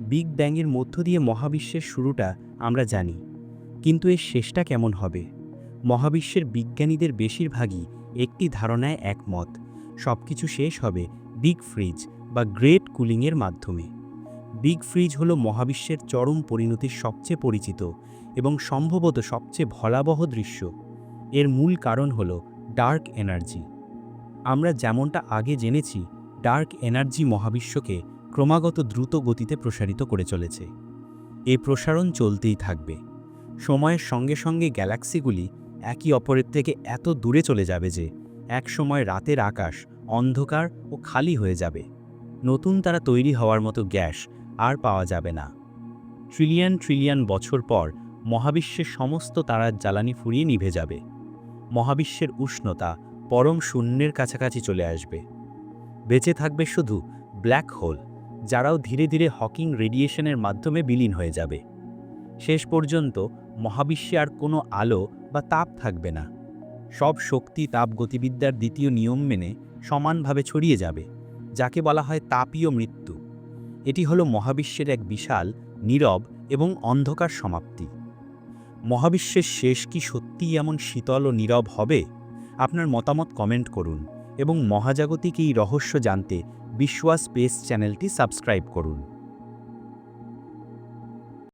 Big ব্যাংয়ের মধ্য দিয়ে মহাবিশ্বের শুরুটা আমরা জানি। কিন্তু এর শেষটা কেমন হবে? মহাবিশ্বের বিজ্ঞানীদের বেশিরভাগই একটি ধারণায় একমত। সবকিছু শেষ হবে বিগ ফ্রিজ বা গ্রেট কুলিংয়ের মাধ্যমে। বিগ ফ্রিজ হলো মহাবিশ্বের চরম পরিণতির সবচেয়ে পরিচিত এবং সম্ভবত সবচেয়ে ভয়াবহ দৃশ্য। এর মূল কারণ হলো ডার্ক এনার্জি। আমরা যেমনটা আগে জেনেছি, ডার্ক এনার্জি মহাবিশ্বকে ক্রমাগত দ্রুত গতিতে প্রসারিত করে চলেছে। এই প্রসারণ চলতেই থাকবে। সময়ের সঙ্গে সঙ্গে গ্যালাক্সিগুলি একই অপরের থেকে এত দূরে চলে যাবে যে, এক সময় রাতের আকাশ অন্ধকার ও খালি হয়ে যাবে। নতুন তারা তৈরি হওয়ার মতো গ্যাস আর পাওয়া যাবে না। ট্রিলিয়ন ট্রিলিয়ন বছর পর মহাবিশ্বের সমস্ত তারার জ্বালানি ফুরিয়ে নিভে যাবে। মহাবিশ্বের উষ্ণতা পরম শূন্যের কাছাকাছি চলে আসবে। বেঁচে থাকবে শুধু ব্ল্যাক হোল। যারাও ধীরে ধীরে হকিং রেডিয়েশনের মাধ্যমে বিলীন হয়ে যাবে। শেষ পর্যন্ত মহাবিশ্বে আর কোনো আলো বা তাপ থাকবে না। সব শক্তি তাপ গতিবিদ্যার দ্বিতীয় নিয়ম মেনে সমানভাবে ছড়িয়ে যাবে, যাকে বলা হয় তাপীয় মৃত্যু। এটি হলো মহাবিশ্বের এক বিশাল, নীরব এবং অন্ধকার সমাপ্তি। মহাবিশ্বের শেষ কি সত্যিই এমন শীতল ও নীরব হবে? আপনার মতামত কমেন্ট করুন এবং মহাজাগতিক এই রহস্য জানতে বিশ্বাস স্পেস চ্যানেলটি সাবস্ক্রাইব করুন।